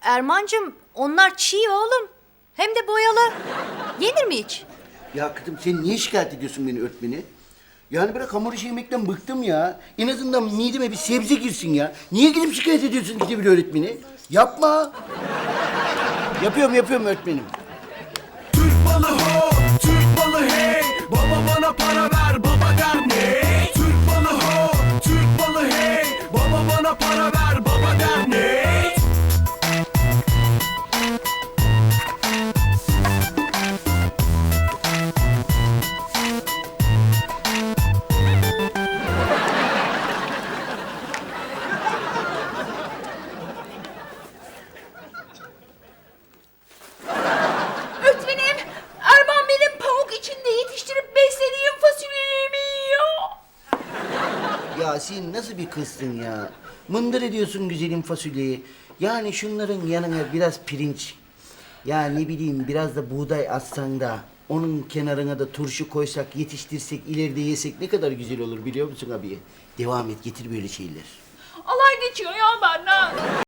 Ermancığım onlar çiğ oğlum. Hem de boyalı. Yenir mi hiç? Ya kızım sen niye şikayet ediyorsun beni öğretmeni? Yani bırak hamur işi yemekten bıktım ya. En azından mideme bir sebze girsin ya. Niye gidip şikayet ediyorsun gidip öğretmeni? Yapma. yapıyorum yapıyorum öğretmenim. Türk balı ho, Türk balı hey Baba bana para ver, Ya sen nasıl bir kızsın ya? Mındır ediyorsun güzelim fasulyeyi. Yani şunların yanına biraz pirinç. Ya ne bileyim biraz da buğday atsan da onun kenarına da turşu koysak, yetiştirsek, ileride yesek ne kadar güzel olur biliyor musun abi? Devam et, getir böyle şeyler. Alay geçiyor ya benden.